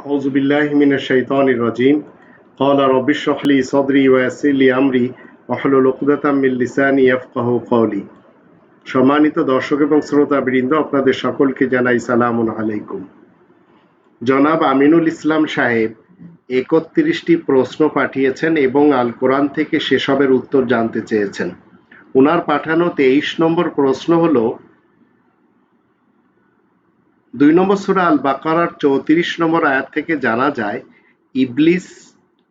أعوذ بالله من الشيطان الرجيم قال رب اشرح لي صدري ويسر لي أمري واحلل عقدة من লিসানি يفقهوا قولي সম্মানিত দর্শক এবং শ্রোতাবৃন্দ আপনাদের সকলকে জানাই সালামুন আলাইকুম জনাব আমিনুল ইসলাম সাহেব একত্রিশটি প্রশ্ন পাঠিয়েছেন এবং আল কোরআন থেকে সেসবের উত্তর জানতে চেয়েছেন ওনার পাঠানো তেইশ নম্বর প্রশ্ন হলো দুই নম্বর সুরা আল বাকারার চৌত্রিশ নম্বর আয়াত থেকে জানা যায়, ইবলিস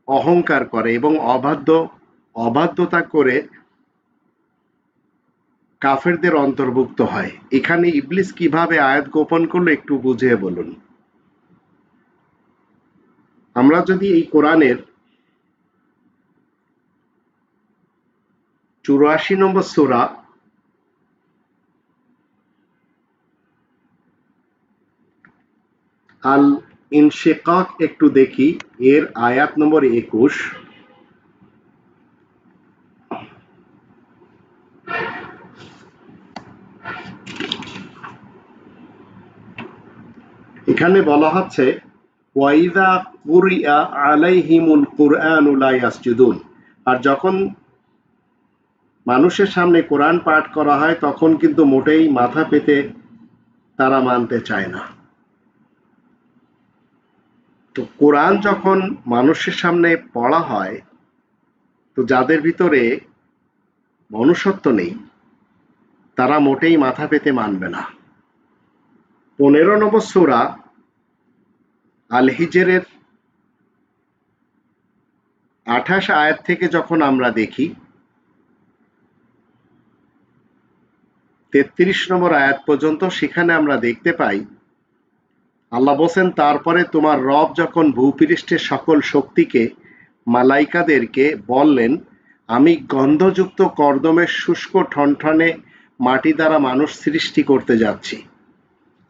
অহংকার করে এবং অবাধ্য, অবাধ্যতা করে কাফেরদের অন্তর্ভুক্ত হয়। এখানে ইবলিস কীভাবে আয়াত গোপন করল একটু বুঝিয়ে বলুন। আমরা যদি এই কোরআনের চুরাশি নম্বর সুরা আল ইনশেকাক একটু দেখি, এর আয়াত নম্বর একুশ। এখানে বলা হচ্ছে, ওয়াইদা কুরিয়া আলাইহিমুল কুরআন ইয়াসজুদুন। আর যখন মানুষের সামনে কোরআন পাঠ করা হয়, তখন কিন্তু মোটেই মাথা পেতে তারা মানতে চায় না। তো কোরআন যখন মানুষের সামনে পড়া হয়, তো যাদের ভিতরে মনুষ্যত্ব নেই, তারা মোটেই মাথা পেতে মানবে না। পনেরো নম্বর সুরা আল হিজেরের আঠাশ আয়াত থেকে যখন আমরা দেখি, তেত্রিশ নম্বর আয়াত পর্যন্ত সেখানে আমরা দেখতে পাই আল্লাহ বলছেন, তারপরে তোমার রব যখন ভূপৃষ্ঠের সকল শক্তিকে, মালাইকাদেরকে বললেন, আমি গন্ধযুক্ত কর্দমের শুষ্ক ঠনঠনে মাটি দ্বারা মানুষ সৃষ্টি করতে যাচ্ছি।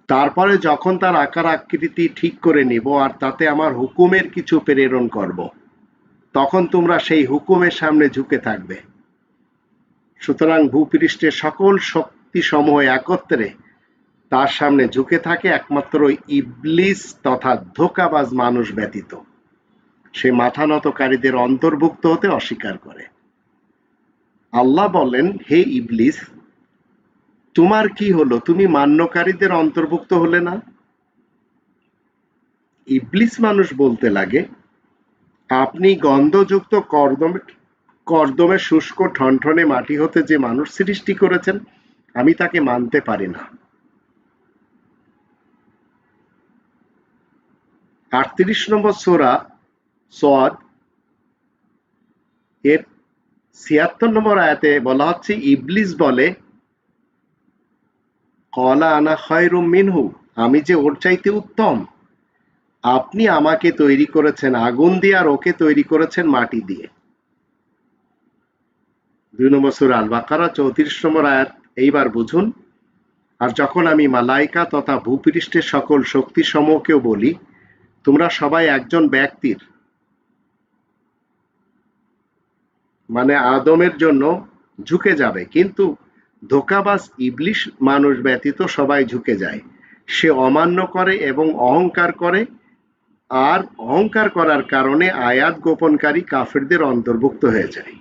তারপরে যখন তার আকার আকৃতি ঠিক করে নিব আর তাতে আমার হুকুমের কিছু প্রেরণ করব, তখন তোমরা সেই হুকুমের সামনে ঝুঁকে থাকবে। সুতরাং ভূপৃষ্ঠের সকল শক্তি সমূহ একত্রে তার সামনে ঝুঁকে থাকে একমাত্র ইবলিস তথা ধোকাবাজ মানুষ ব্যতীত। সে মাথা নতকারীদের অন্তর্ভুক্ত হতে অস্বীকার করে। আল্লাহ বলেন, হে ইবলিস, তোমার কি হলো? তুমি মান্যকারীদের অন্তর্ভুক্ত হলে না? ইবলিস মানুষ বলতে লাগে, আপনি গন্ধযুক্ত কর্দমে কর্দমে শুষ্ক ঠনঠনে মাটি হতে যে মানুষ সৃষ্টি করেছেন, আমি তাকে মানতে পারি না। আটত্রিশ নম্বর সোরা সোয়াদ এর ছিয়াত্তর নম্বর আয়াতে বলা হচ্ছে, ইবলিস বলে, কলা আনা খয়রুম মিনহু, আমি যে ওর চাইতে উত্তম। আপনি আমাকে তৈরি করেছেন আগুন দিয়ে আর ওকে তৈরি করেছেন মাটি দিয়ে। দুই নম্বর সুর আল বাকারা চৌত্রিশ নম্বর আয়াত, এইবার বুঝুন। আর যখন আমি মালাইকা তথা ভূপৃষ্ঠের সকল শক্তি সমূহকেও বলি তোমরা সবাই একজন ব্যক্তির। মানে আদমের জন্য ঝুঁকে যাবে। কিন্তু ধোকাবাজ ইবলিশ মানুষ ব্যতীত সবাই ঝুঁকে যায়। সে অমান্য করে এবং অহংকার করে। আর অহংকার করার কারণে আয়াত গোপনকারী কাফেরদের অন্তর্ভুক্ত হয়ে যায়।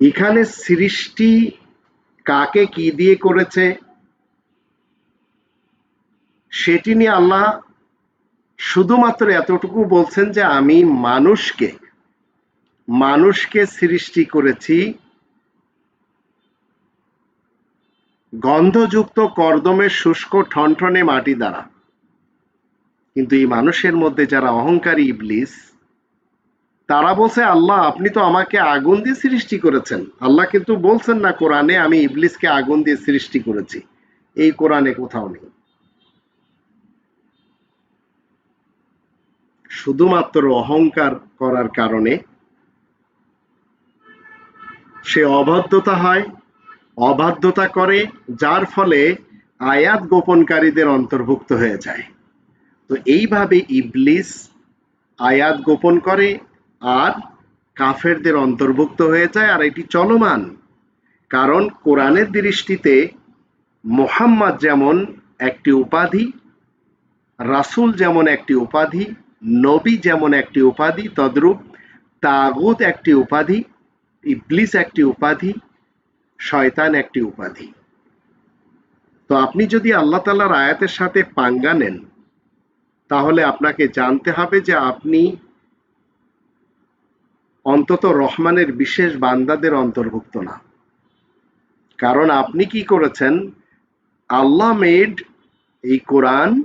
এখানে সৃষ্টি কাকে কি দিয়ে করেছে? সেটি নিয়ে আল্লাহ শুধুমাত্র এতটুকু বলছেন যে আমি মানুষকে মানুষকে সৃষ্টি করেছি গন্ধযুক্ত কর্দমের শুষ্ক ঠনঠনে মাটি দ্বারা। কিন্তু এই মানুষের মধ্যে যারা অহংকারী ইবলিস, তারা বলছে, আল্লাহ, আপনি তো আমাকে আগুন দিয়ে সৃষ্টি করেছেন। আল্লাহ কিন্তু বলছেন না কোরআনে আমি ইবলিসকে আগুন দিয়ে সৃষ্টি করেছি। এই কোরআনে কোথাও নেই। শুধুমাত্র অহংকার করার কারণে সে অবাধ্যতা হয়, অবাধ্যতা করে, যার ফলে আয়াত গোপনকারীদের অন্তর্ভুক্ত হয়ে যায়। তো এইভাবে ইবলিস আয়াত গোপন করে আর কাফেরদের অন্তর্ভুক্ত হয়ে যায়, আর এটি চলমান। কারণ কোরআনের দৃষ্টিতে মোহাম্মদ যেমন একটি উপাধি, রাসূল যেমন একটি উপাধি নবী যেমন একটি উপাধি, তদ্রূপ তাগুত একটি উপাধি, ইবলিস একটি উপাধি, শয়তান একটি উপাধি। তো আপনি যদি আল্লাহ তালার আয়াতের সাথে পাঙ্গা নেন, তাহলে আপনাকে জানতে হবে যে আপনি অন্তত রহমানের বিশেষ বান্দাদের অন্তর্ভুক্ত না। কারণ আপনি কি করেছেন? আল্লাহ মেড এই কোরআন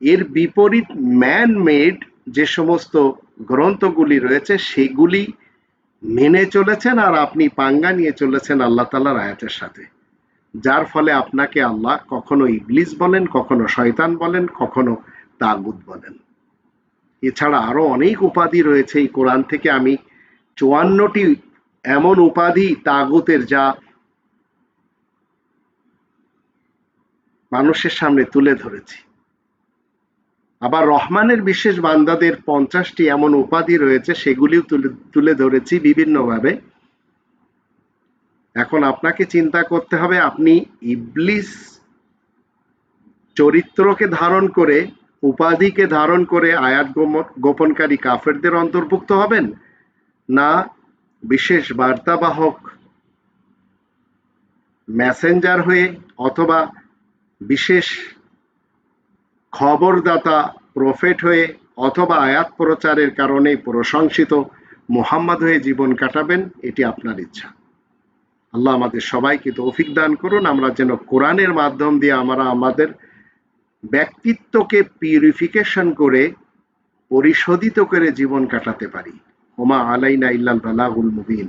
এর বিপরীত ম্যান মেড যে সমস্ত গ্রন্থগুলি রয়েছে, সেগুলি মেনে চলেছেন আর আপনি পাঙ্গা নিয়ে চলেছেন আল্লাহ তালার আয়াতের সাথে। যার ফলে আপনাকে আল্লাহ কখনো ইবলিস বলেন, কখনো শয়তান বলেন, কখনো তাগুদ বলেন। এছাড়া আরও অনেক উপাধি রয়েছে। এই কোরআন থেকে আমি চুয়ান্নটি এমন উপাধি তাগুতের যা মানুষের সামনে তুলে ধরেছি। আবার রহমানের বিশেষ বান্দাদের পঞ্চাশটি এমন উপাধি রয়েছে, সেগুলিও তুলে তুলে ধরেছি বিভিন্নভাবে। এখন আপনাকে চিন্তা করতে হবে, আপনি ইবলিস চরিত্রকে ধারণ করে, উপাধিকে ধারণ করে আয়াত গোপনকারী কাফেরদের অন্তর্ভুক্ত হবেন? না, বিশেষ বার্তাবাহক মেসেঞ্জার হয়ে, অথবা বিশেষ খবরদাতা, প্রফেট হয়ে অথবা আয়াত প্রচারের কারণে প্রশংসিত মোহাম্মদ হয়ে জীবন কাটাবেন, এটি আপনার ইচ্ছা। আল্লাহ আমাদের সবাইকে তৌফিক দান করুন। আমরা যেন কোরআনের মাধ্যম দিয়ে আমরা আমাদের ব্যক্তিত্বকে পিউরিফিকেশন করে, পরিশোধিত করে জীবন কাটাতে পারি। ওমা আলাইনা ইল্লাল বালাগুল মুবিন।